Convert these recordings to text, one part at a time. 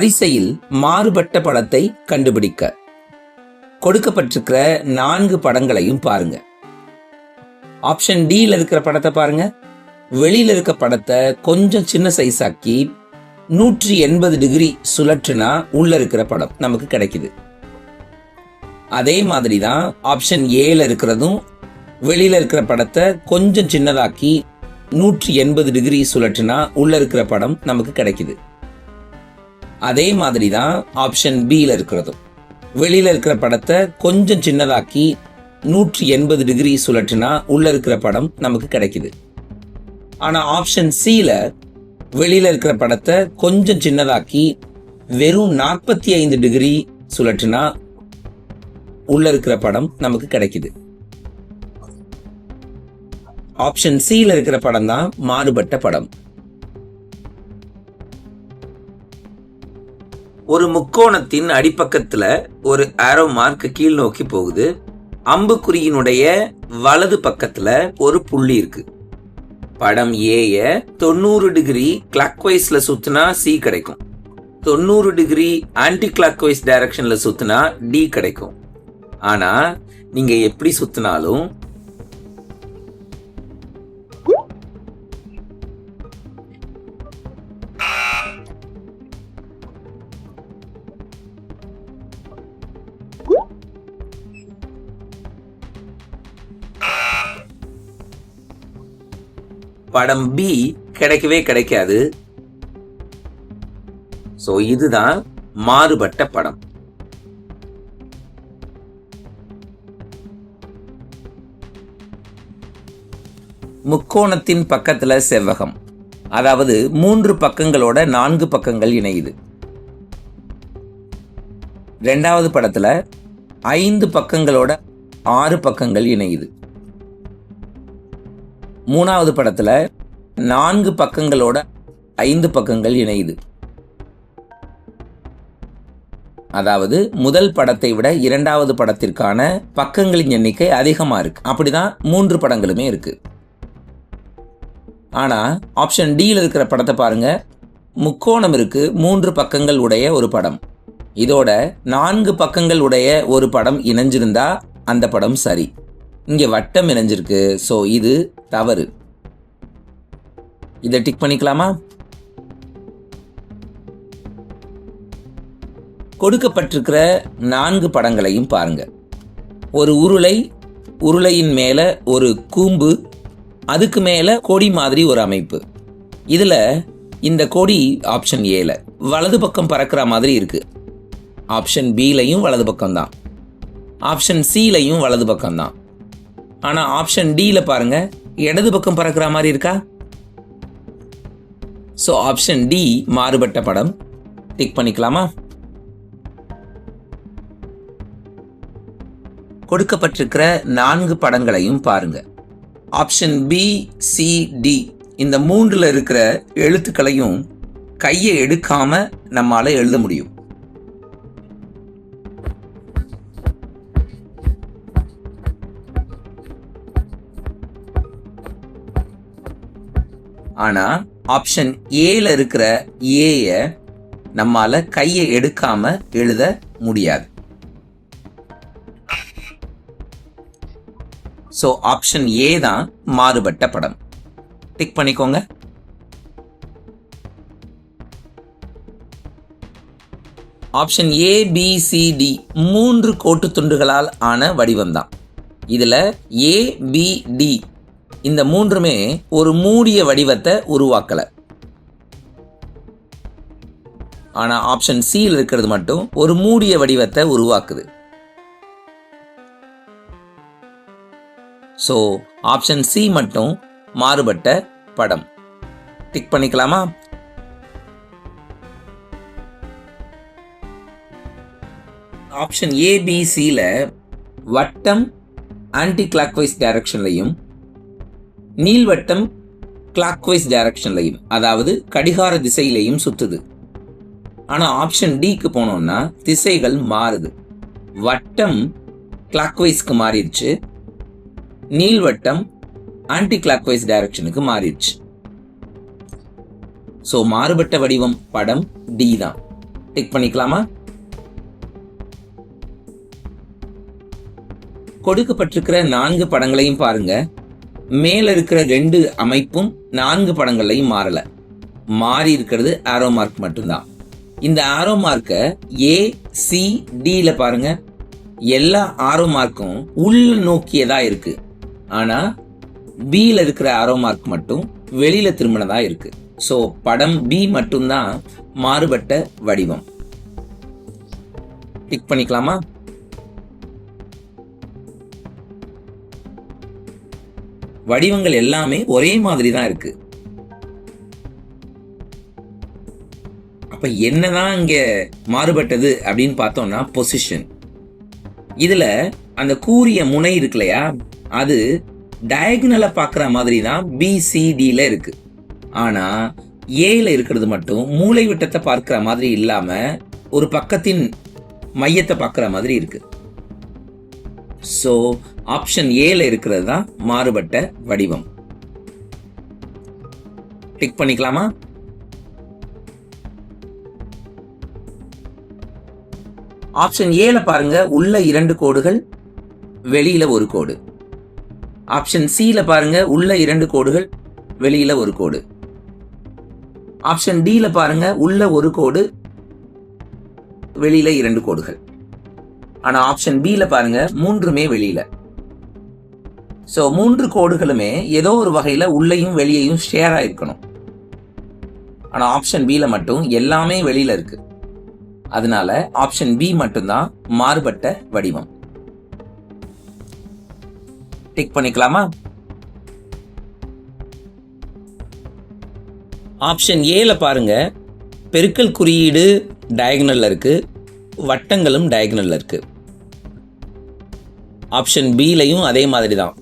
வரிசையில் மாறுபட்ட படத்தை கண்டுபிடிக்க. கொடுக்கப்பட்டிருக்கிற நான்கு படங்களையும் பாருங்க. ஆப்ஷன் டியில் இருக்கிற படத்தை பாருங்க. வெளியில இருக்க படத்தை கொஞ்சம் சின்ன சைஸ் ஆக்கி நூற்றி எண்பது டிகிரி சுழற்றுனா உள்ள இருக்கிற படம் நமக்கு கிடைக்குது. அதே மாதிரி தான் ஆப்ஷன் ஏல இருக்கிறதும் வெளியில இருக்கிற படத்தை கொஞ்சம் சின்னதாக்கி நூற்றி எண்பது டிகிரி சுழற்றுனா உள்ள இருக்கிற படம் நமக்கு கிடைக்குது. அதே மாதிரி தான் ஆப்ஷன் பியில் இருக்கிறதும். வெளியில் இருக்கிற படத்தை கொஞ்சம் சின்னதாக்கி நூற்றி எண்பது டிகிரி சுழற்றினா உள்ள இருக்கிற படம் நமக்கு கிடைக்குது. ஆனால் ஆப்ஷன் சியில் வெளியில் இருக்கிற படத்தை கொஞ்சம் சின்னதாக்கி வெறும் நாற்பத்தி ஐந்து டிகிரி சுழற்றினா உள்ள இருக்கிற படம் நமக்கு கிடைக்குது. ஆப்ஷன் சியில் இருக்கிற படம் தான் மாறுபட்ட படம். ஒரு முக்கோணத்தின் அடிப்பக்கத்துல ஒரு ஆரோ மார்க் கீழ் நோக்கி போகுது. அம்புக்குறியினுடைய வலது பக்கத்துல ஒரு புள்ளி இருக்கு. படம் ஏய தொண்ணூறு டிகிரி கிளாக்வைஸ்ல சுத்தினா சி கிடைக்கும். தொண்ணூறு டிகிரி ஆன்டி கிளாக்வைஸ் டைரக்ஷன்ல சுத்தினா டி கிடைக்கும். ஆனா நீங்க எப்படி சுத்தினாலும் படம் பி கிடைக்கவே கிடைக்காது. சோ இதுதான் மாறுபட்ட படம். முக்கோணத்தின் பக்கத்துல செவ்வகம். அதாவது மூன்று பக்கங்களோட நான்கு பக்கங்கள் இணையுது. ரெண்டாவது படத்துல ஐந்து பக்கங்களோட ஆறு பக்கங்கள் இணையுது. மூணாவது படத்துல நான்கு பக்கங்களோட ஐந்து பக்கங்கள் இணையுது. அதாவது முதல் படத்தை விட இரண்டாவது படத்திற்கான பக்கங்களின் எண்ணிக்கை அதிகமாக இருக்கு. அப்படிதான் மூன்று படங்களுமே இருக்கு. ஆனால் ஆப்ஷன் டியில் இருக்கிற படத்தை பாருங்க. முக்கோணம் இருக்கு மூன்று பக்கங்கள் உடைய ஒரு படம். இதோட நான்கு பக்கங்கள் உடைய ஒரு படம் இணைஞ்சிருந்தா அந்த படம் சரி. இங்கே வட்டம் இணைஞ்சிருக்கு ஸோ இது தவறு. இதை டிக் பண்ணிக்கலாமா? கொடுக்கப்பட்டிருக்கிற நான்கு படங்களையும் பாருங்க. ஒரு உருளை உருளையின் மேல ஒரு கூம்பு அதுக்கு மேல கொடி மாதிரி ஒரு அமைப்பு. இதுல இந்த கொடி ஆப்ஷன் ஏல வலது பக்கம் பறக்கிற மாதிரி இருக்கு. ஆப்ஷன் பிலையும் வலது பக்கம் தான். ஆப்ஷன் சிலையும் வலது பக்கம் தான். ஆனால் ஆப்ஷன் டியில் பாருங்க இடது பக்கம் பறக்கிற மாதிரி இருக்கா? ஸோ ஆப்ஷன் டி மாறுபட்ட படம். டிக் பண்ணிக்கலாமா? கொடுக்கப்பட்டிருக்கிற நான்கு படங்களையும் பாருங்க. ஆப்ஷன் பி சி டி இந்த மூன்றில் இருக்கிற எழுத்துக்களையும் கையை எடுக்காம நம்மால் எழுத முடியும். ஆனா ஆப்ஷன் ஏல இருக்கிற ஏய நம்மால கையை எடுக்காம எழுத முடியாது. ஸோ ஆப்ஷன் ஏ தான் மாறுபட்ட படம். டிக் பண்ணிக்கோங்க. Option A B C D மூன்று கோட்டு துண்டுகளால் ஆன வடிவம் தான் இதுல ஏ பி டி இந்த மூன்றுமே ஒரு மூடிய வடிவத்தை உருவாக்கல. ஆனா ஆப்ஷன் சியில் இருக்கிறது மட்டும் ஒரு மூடிய வடிவத்தை உருவாக்குது. ஸோ ஆப்ஷன் சி மட்டும் மாறுபட்ட படம். டிக் பண்ணிக்கலாமா? ஆப்ஷன் ஏபிசியில் வட்டம் ஆன்டி கிளாக்வைஸ் டைரக்ஷன்லையும் நீள்வட்டம் கிளாக்வைஸ் டைரக்ஷன்லையும் அதாவது கடிகார திசையிலையும் சுற்றுது ஆனால் ஆப்ஷன் டிக்கு போனோம்னா திசைகள் மாறுது. வட்டம் கிளாக்வைஸ்க்கு மாறிடுச்சு. நீள்வட்டம் ஆன்டி கிளாக்வைஸ் டைரக்ஷனுக்கு மாறிடுச்சு. ஸோ மாறுபட்ட வடிவம் படம் டி தான். டிக் பண்ணிக்கலாமா? கொடுக்கப்பட்டிருக்கிற நான்கு படங்களையும் பாருங்கள் மேல இருக்கிற ரெண்டு அமைப்பும் நான்கு படங்கள்லையும் மாறல. மாறி இருக்கிறது ஆரோ மார்க் மட்டும்தான். இந்த ஆரோ மார்க்கை ஏ சி டில பாருங்க. எல்லா ஆரோ மார்க்கும் உள்ள நோக்கியதா இருக்கு. ஆனா பியில் இருக்கிற ஆரோ மார்க் மட்டும் வெளியில திரும்பினதா இருக்கு. ஸோ படம் பி மட்டும்தான் மாறுபட்ட வடிவம். பிக் பண்ணிக்கலாமா? வடிவங்கள் எல்லாமே ஒரே மாதிரி தான் இருக்கு. அப்ப என்னதான் இங்க மாறுபட்டது அப்படின்னு பார்த்தோம்னா பொசிஷன் இதுல அந்த கூரிய முனை இருக்கு இல்லையா? அது டயக்னலை பார்க்குற மாதிரி தான் பிசிடியில் இருக்கு. ஆனா ஏல இருக்கிறது மட்டும் மூளை விட்டத்தை பார்க்குற மாதிரி இல்லாம ஒரு பக்கத்தின் மையத்தை பார்க்குற மாதிரி இருக்கு. ஸோ ஆப்ஷன் ஏல இருக்கிறது தான் மாறுபட்ட வடிவம். டிக் பண்ணிக்கலாமா? ஆப்ஷன் ஏல பாருங்க உள்ள இரண்டு கோடுகள் வெளியில ஒரு கோடு. ஆப்ஷன் சில பாருங்க உள்ள இரண்டு கோடுகள் வெளியில ஒரு கோடு. ஆப்ஷன் டியில் பாருங்க உள்ள ஒரு கோடு வெளியில இரண்டு கோடுகள். ஆனா ஆப்ஷன் பில பாருங்க மூன்றுமே வெளியில. ஸோ மூன்று கோடுகளுமே ஏதோ ஒரு வகையில் உள்ளேயும் வெளியையும் ஷேர் ஆகிருக்கணும் ஆனால் ஆப்ஷன் பியில் மட்டும் எல்லாமே வெளியில் இருக்கு. அதனால ஆப்ஷன் பி மட்டும்தான் மாறுபட்ட வடிவம். டிக் பண்ணிக்கலாமா? ஆப்ஷன் ஏல பாருங்க. பெருக்கல் குறியீடு டயக்னல்ல இருக்கு. வட்டங்களும் டயகனல்ல இருக்கு. ஆப்ஷன் பிலையும் அதே மாதிரி தான்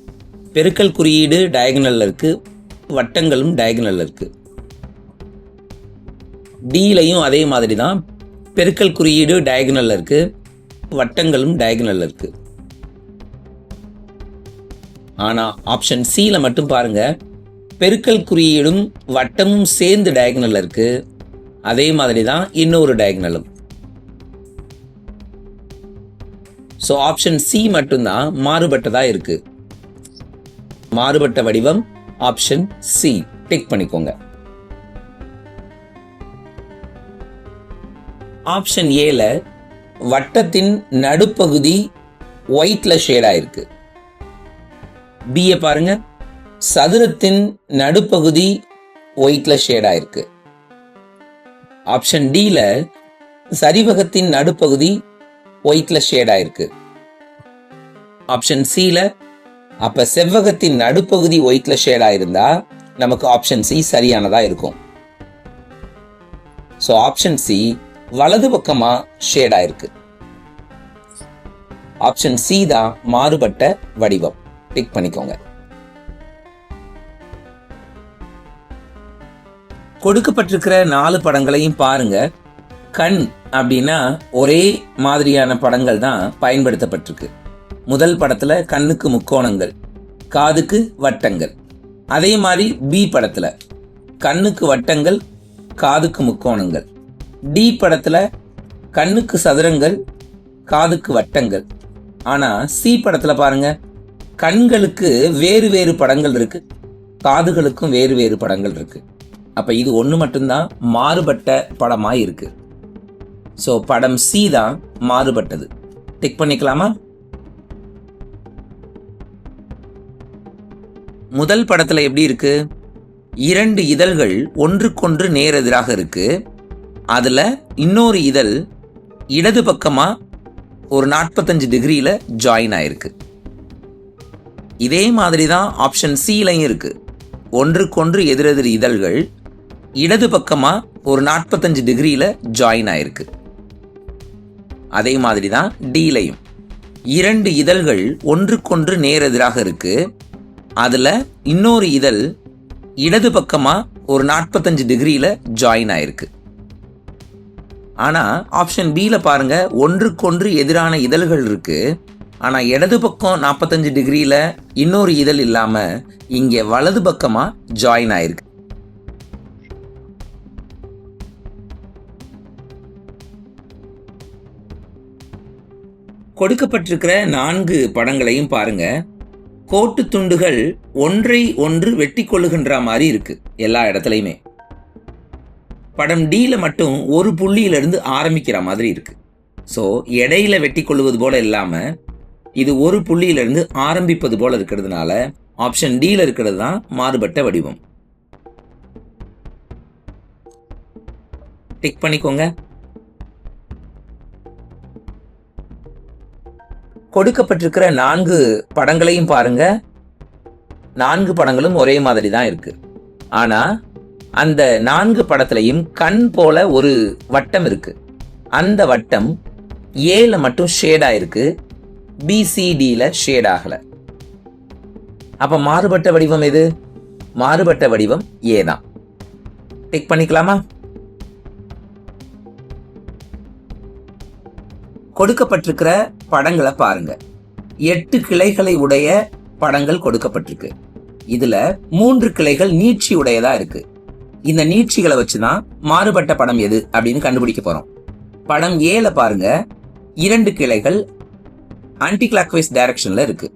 பெருக்கல் குறியீடு டயகனலில் இருக்குது வட்டங்களும் டயகனலில் இருக்குது டிலையும் அதே மாதிரி தான் பெருக்கல் குறியீடு டயகனலில் இருக்குது வட்டங்களும் டயகனலில் இருக்குது ஆனால் ஆப்ஷன் சியில் மட்டும் பாருங்கள் பெருக்கல் குறியீடும் வட்டமும் சேர்ந்து டயகனலில் இருக்குது அதே மாதிரி தான் இன்னொரு டயகனலும் ஸோ ஆப்ஷன் சி மட்டும்தான் மாறுபட்டதாக இருக்குது மாறுபட்ட வடிவம் ஆப்ஷன் சி டிக் பண்ணிக்கோங்க. ஆப்ஷன் ஏல வட்டத்தின் நடுப்பகுதி ஒயிட்ல ஷேட் ஆயிருக்கு. பிஏ பாருங்க. சதுரத்தின் நடுப்பகுதி ஒயிட்ல ஷேட் ஆயிருக்கு. ஆப்ஷன் டில சரிவகத்தின் நடுப்பகுதி ஒயிட்ல ஷேட் ஆயிருக்கு. ஆப்ஷன் சில அப்ப செவ்வகத்தின் நடுப்பகுதி ஒயிட்ல ஷேட் இருந்தா நமக்கு ஆப்ஷன் சி சரியானதா இருக்கும். ஸோ ஆப்ஷன் சி வலது பக்கமா ஷேட் இருக்கு. ஆப்ஷன் சி தான் மாறுபட்ட வடிவம். டிக் பண்ணிக்கோங்க. கொடுக்கப்பட்டிருக்கிற நாலு படங்களையும் பாருங்க. கண் அப்படின்னா ஒரே மாதிரியான படங்கள் தான் பயன்படுத்தப்பட்டிருக்கு. முதல் படத்துல கண்ணுக்கு முக்கோணங்கள் காதுக்கு வட்டங்கள். அதே மாதிரி பி படத்துல கண்ணுக்கு வட்டங்கள் காதுக்கு முக்கோணங்கள். டி படத்துல கண்ணுக்கு சதுரங்கள் காதுக்கு வட்டங்கள். ஆனா சி படத்துல பாருங்க கண்களுக்கு வேறு வேறு படங்கள் இருக்கு காதுகளுக்கும் வேறு வேறு படங்கள் இருக்கு. அப்ப இது ஒன்று மட்டும்தான் மாறுபட்ட படமாக இருக்கு. ஸோ படம் சி தான் மாறுபட்டது. டிக் பண்ணிக்கலாமா? முதல் படத்தில் எப்படி இருக்கு? இரண்டு இதழ்கள் ஒன்றுக்கொன்று நேரெதிராக இருக்கு. அதில் இன்னொரு இதழ் இடது பக்கமாக ஒரு நாற்பத்தஞ்சு டிகிரியில் ஜாயின் ஆயிருக்கு. இதே மாதிரி தான் ஆப்ஷன் சிலையும் இருக்கு. ஒன்றுக்கொன்று எதிரெதிர் இதழ்கள் இடது பக்கமாக ஒரு நாற்பத்தஞ்சு டிகிரியில் ஜாயின் ஆயிருக்கு. அதே மாதிரி தான் டீலையும் இரண்டு இதழ்கள் ஒன்றுக்கொன்று நேரெதிராக இருக்கு. அதில் இன்னொரு இதழ் இடது பக்கமாக ஒரு நாற்பத்தஞ்சு டிகிரியில் ஜாயின் ஆயிருக்கு. ஆனால் ஆப்ஷன் பியில் பாருங்கள் ஒன்றுக்கொன்று எதிரான இதழ்கள் இருக்குது ஆனால் இடது பக்கம் நாற்பத்தஞ்சு டிகிரியில் இன்னொரு இதழ் இல்லாமல் இங்கே வலது பக்கமாக ஜாயின் ஆயிருக்கு. கொடுக்கப்பட்டிருக்கிற நான்கு படங்களையும் பாருங்கள் கோட்டு துண்டுகள் ஒன்றை ஒன்று வெட்டி கொள்ளுகின்ற மாதிரி இருக்கு எல்லா இடத்துலையுமே. படம் டீல மட்டும் ஒரு புள்ளியிலிருந்து ஆரம்பிக்கிற மாதிரி இருக்கு. ஸோ இடையில வெட்டி கொள்ளுவது போல இல்லாமல் இது ஒரு புள்ளியிலிருந்து ஆரம்பிப்பது போல இருக்கிறதுனால ஆப்ஷன் டீல இருக்கிறது தான் மாறுபட்ட வடிவம். டிக் பண்ணிக்கோங்க. கொடுக்கப்பட்டிருக்கிற நான்கு படங்களையும் பாருங்க. நான்கு படங்களும் ஒரே மாதிரி தான் இருக்கு. ஆனா அந்த நான்கு படத்துலையும் கண் போல ஒரு வட்டம் இருக்கு. அந்த வட்டம் ஏல மட்டும் ஷேட் ஆயிருக்கு பிசிடியில் ஷேட் ஆகல. அப்ப மாறுபட்ட வடிவம் எது? மாறுபட்ட வடிவம் ஏ தான். டிக் பண்ணிக்கலாமா? கொடுக்கப்பட்டிருக்கிற படங்களை பாருங்க. எட்டு கிளைகளை உடைய படங்கள் கொடுக்கப்பட்டிருக்கு. இதுல மூன்று கிளைகள் நீட்சி உடையதா இருக்கு. இந்த நீட்சிகளை வச்சுதான் மாறுபட்ட படம் எது அப்படின்னு கண்டுபிடிக்க போறோம். படம் ஏல பாருங்க. இரண்டு கிளைகள் ஆன்டி கிளாக்வைஸ் டைரக்ஷன்ல இருக்கு.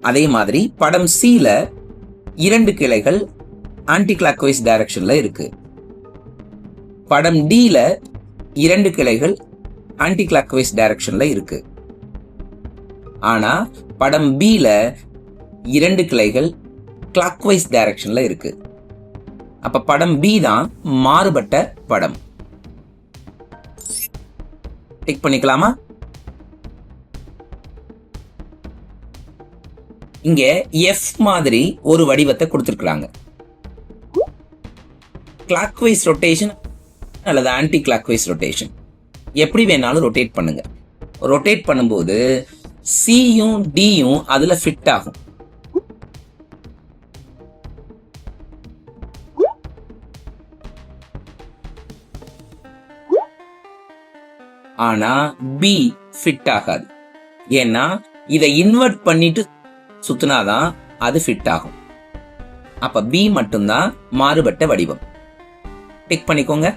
அதே மாதிரி படம் சில இரண்டு கிளைகள் ஆன்டி கிளாக்வைஸ் டைரக்ஷன்ல இருக்கு. படம் டில இரண்டு கிளைகள் ஆன்டி கிளாக்வைஸ் டைரக்ஷன்ல இருக்கு. ஆனா படம் பில இரண்டு கிளைகள் கிளாக்வைஸ் டைரக்ஷன்ல இருக்கு. அப்ப படம் பி தான் மாறுபட்ட படம். டிக் பண்ணிக்கலாமா? இங்க எஃப் மாதிரி ஒரு வடிவத்தை கொடுத்துருக்காங்க கிளாக்வைஸ் ரொட்டேஷன் அல்லது ஆன்டி கிளாக்வைஸ் ரொட்டேஷன் எப்படி வேணாலும் ரொட்டேட் பண்ணுங்க. ரொட்டேட் பண்ணும்போது சியும் டியும் அதுல ஃபிட் ஆகும். ஆனா பி ஃபிட் ஆகாது. ஏன்னா இதை இன்வெர்ட் பண்ணிட்டு சுத்தினாதான் அது ஃபிட் ஆகும். அப்ப பி மட்டும்தான் மாறுபட்ட வடிவம். டிக் பண்ணிக்கோங்க.